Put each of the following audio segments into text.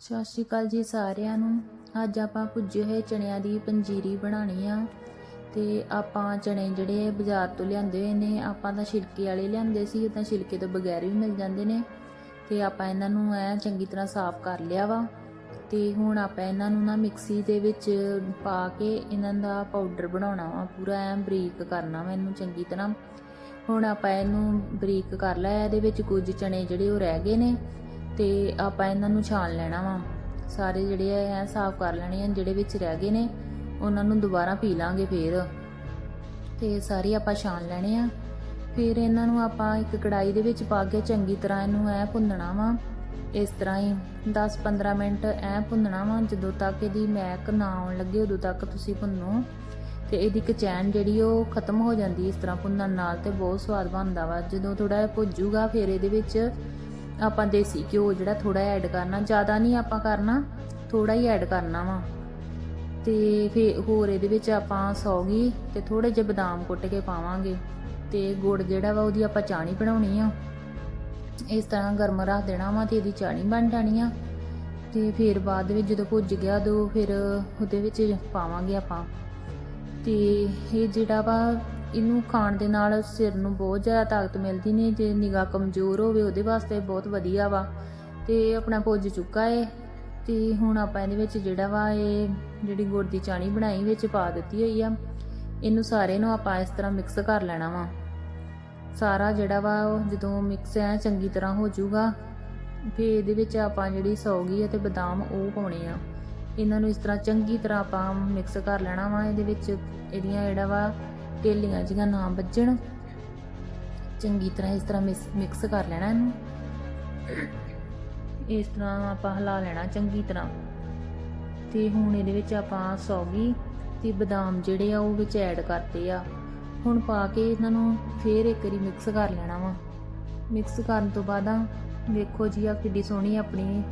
ਸਤਿ ਸ਼੍ਰੀ ਅਕਾਲ ਜੀ ਸਾਰਿਆਂ ਨੂੰ। ਅੱਜ ਆਪਾਂ ਭੁੱਜੇ ਹੋਏ ਚਣਿਆਂ ਦੀ ਪੰਜੀਰੀ ਬਣਾਉਣੀ ਆ ਤੇ ਆਪਾਂ ਚਣੇ ਜਿਹੜੇ ਬਾਜ਼ਾਰ ਤੋਂ ਲਿਆਂਦੇ ਹੋਏ ਨੇ, ਆਪਾਂ ਤਾਂ ਛਿਲਕੇ ਵਾਲੇ ਲਿਆਂਦੇ ਸੀ ਤਾਂ ਛਿਲਕੇ ਤੋਂ ਬਗੈਰ ਵੀ ਮਿਲ ਜਾਂਦੇ ਨੇ। ਤੇ ਆਪਾਂ ਇਹਨਾਂ ਨੂੰ ਐ ਚੰਗੀ ਤਰ੍ਹਾਂ ਸਾਫ਼ ਕਰ ਲਿਆ ਵਾ। ਤੇ ਹੁਣ ਆਪਾਂ ਇਹਨਾਂ ਨੂੰ ਨਾ ਮਿਕਸੀ ਦੇ ਵਿੱਚ ਪਾ ਕੇ ਇਹਨਾਂ ਦਾ ਪਾਊਡਰ ਬਣਾਉਣਾ ਵਾ, ਪੂਰਾ ਐ ਬਰੀਕ ਕਰਨਾ ਵਾ ਇਹਨੂੰ ਚੰਗੀ ਤਰ੍ਹਾਂ। ਹੁਣ ਆਪਾਂ ਇਹਨੂੰ ਬਰੀਕ ਕਰ ਲਿਆ, ਇਹਦੇ ਵਿੱਚ ਕੁਝ ਚਣੇ ਜਿਹੜੇ ਉਹ ਰਹਿ ਗਏ ਨੇ। ਤੇ ਆਪਾਂ ਇਹਨਾਂ ਨੂੰ ਛਾਣ ਲੈਣਾ ਵਾ। ਸਾਰੇ ਜਿਹੜੇ ਆ ਸਾਫ਼ ਕਰ ਲੈਣੇ ਆ, ਜਿਹੜੇ ਵਿੱਚ ਰਹਿ ਗਏ ਨੇ, ਉਹਨਾਂ ਨੂੰ ਦੁਬਾਰਾ ਪੀ ਲਾਂਗੇ ਫੇਰ। ਤੇ ਸਾਰੇ ਆਪਾਂ ਛਾਣ ਲੈਣੇ ਆ। ਫਿਰ ਇਹਨਾਂ ਨੂੰ ਆਪਾਂ ਇੱਕ ਕੜਾਈ ਦੇ ਵਿੱਚ ਪਾ ਕੇ ਚੰਗੀ ਤਰ੍ਹਾਂ ਇਹਨੂੰ ਐ ਭੁੰਨਣਾ ਵਾ। ਇਸ ਤਰ੍ਹਾਂ ਹੀ 10-15 ਮਿੰਟ ਐ ਭੁੰਨਣਾ ਵਾ, ਜਦੋਂ ਤੱਕ ਇਹਦੀ ਮੈਕ ਨਾ ਆਉਣ ਲੱਗੇ, ਉਦੋਂ ਤੱਕ ਤੁਸੀਂ ਭੁੰਨੋ। ਤੇ ਇਹਦੀ ਕਚੈਨ ਜਿਹੜੀ ਉਹ ਖਤਮ ਹੋ ਜਾਂਦੀ ਇਸ ਤਰ੍ਹਾਂ ਭੁੰਨਣ ਨਾਲ ਤੇ ਬਹੁਤ ਸਵਾਦ ਬਣਦਾ ਵਾ। ਜਦੋਂ ਥੋੜਾ ਜਿਹਾ ਭੁੱਜੂਗਾ ਫਿਰ ਇਹਦੇ ਵਿੱਚ ਆਪਾਂ ਦੇਸੀ ਘਿਓ ਜਿਹੜਾ ਥੋੜਾ ਐਡ ਕਰਨਾ, ਜ਼ਿਆਦਾ ਨਹੀਂ ਆਪਾਂ ਕਰਨਾ ਥੋੜਾ ਹੀ ਐਡ ਕਰਨਾ ਵਾ। ਤੇ ਫਿਰ ਹੋਰ ਇਹਦੇ ਵਿੱਚ ਆਪਾਂ ਸੌਗੀ ਤੇ ਥੋੜੇ ਜਿਹੇ ਬਦਾਮ ਕੁੱਟ ਕੇ ਪਾਵਾਂਗੇ। ਤੇ ਗੁੜ ਜਿਹੜਾ ਵਾ ਉਹਦੀ ਆਪਾਂ ਚਾਣੀ ਬਣਾਉਣੀ ਆ। ਇਸ ਤਰ੍ਹਾਂ ਗਰਮ ਰੱਖ ਦੇਣਾ ਵਾ ਤੇ ਇਹਦੀ ਚਾਣੀ ਬਣ ਜਾਣੀ ਆ। ਤੇ ਫਿਰ ਬਾਅਦ ਵਿੱਚ ਜਦੋਂ ਭੁੱਜ ਗਿਆ ਦੋ ਫਿਰ ਉਹਦੇ ਵਿੱਚ ਪਾਵਾਂਗੇ ਆਪਾਂ। ਤੇ ਇਹ ਜਿਹੜਾ ਵਾ ਇਹਨੂੰ ਖਾਣ ਦੇ ਨਾਲ ਸਿਰ ਨੂੰ ਬਹੁਤ ਜ਼ਿਆਦਾ ਤਾਕਤ ਮਿਲਦੀ ਨੇ, ਜੇ ਨਿਗਾਹ ਕਮਜ਼ੋਰ ਹੋਵੇ ਉਹਦੇ ਵਾਸਤੇ ਬਹੁਤ ਵਧੀਆ ਵਾ। ਤੇ ਆਪਣਾ ਪੁੱਜ ਚੁੱਕਾ ਏ। ਤੇ ਹੁਣ ਆਪਾਂ ਇਹਦੇ ਵਿੱਚ ਜਿਹੜਾ ਵਾ, ਇਹ ਜਿਹੜੀ ਗੁੜ ਦੀ ਚਾਣੀ ਬਣਾਈ ਵਿੱਚ ਪਾ ਦਿੱਤੀ ਹੋਈ ਆ। ਇਹਨੂੰ ਸਾਰੇ ਨੂੰ ਆਪਾਂ ਇਸ ਤਰ੍ਹਾਂ ਮਿਕਸ ਕਰ ਲੈਣਾ ਵਾ। ਸਾਰਾ ਜਿਹੜਾ ਵਾ, ਉਹ ਜਦੋਂ ਮਿਕਸ ਹੈ ਚੰਗੀ ਤਰ੍ਹਾਂ ਹੋ ਜਾਊਗਾ, ਫਿਰ ਇਹਦੇ ਵਿੱਚ ਆਪਾਂ ਜਿਹੜੀ ਸੌਗੀ ਅਤੇ ਬਦਾਮ ਉਹ ਪਾਉਣੇ ਆ। ਇਹਨਾਂ ਨੂੰ ਇਸ ਤਰ੍ਹਾਂ ਚੰਗੀ ਤਰ੍ਹਾਂ ਆਪਾਂ ਮਿਕਸ ਕਰ ਲੈਣਾ ਵਾ। ਇਹਦੇ ਵਿੱਚ ਇਹਦੀਆਂ ਜਿਹੜਾ ਵਾ ਢੇਲੀਆਂ ਜਿਹੀਆਂ ਨਾ ਵੱਜਣ। ਚੰਗੀ ਤਰ੍ਹਾਂ ਇਸ ਤਰ੍ਹਾਂ ਮਿਕਸ ਕਰ ਲੈਣਾ ਇਹਨੂੰ। ਇਸ ਤਰ੍ਹਾਂ ਆਪਾਂ ਹਿਲਾ ਲੈਣਾ ਚੰਗੀ ਤਰ੍ਹਾਂ। ਤੇ ਹੁਣ ਇਹਦੇ ਵਿੱਚ ਆਪਾਂ ਸੌਗੀ ਤੇ ਬਦਾਮ ਜਿਹੜੇ ਆ ਉਹ ਵਿੱਚ ਐਡ ਕਰਤੇ ਆ। ਹੁਣ ਪਾ ਕੇ ਇਹਨਾਂ ਨੂੰ ਫੇਰ ਇੱਕ ਵਾਰੀ ਮਿਕਸ ਕਰ ਲੈਣਾ ਵਾ। ਮਿਕਸ ਕਰਨ ਤੋਂ ਬਾਅਦ ਆ ਵੇਖੋ ਜੀ ਆ ਕਿੱਡੀ ਸੋਹਣੀ ਆਪਣੀ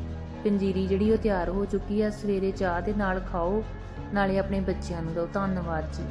ਪੰਜੀਰੀ ਜਿਹੜੀ ਉਹ ਤਿਆਰ ਹੋ ਚੁੱਕੀ ਆ। ਸਵੇਰੇ ਚਾਹ ਦੇ ਨਾਲ ਖਾਓ। ਨਾਲੇ ਆਪਣੇ ਬੱਚਿਆਂ ਨੂੰ ਦਿਓ ਧੰਨਵਾਦ ਜੀ।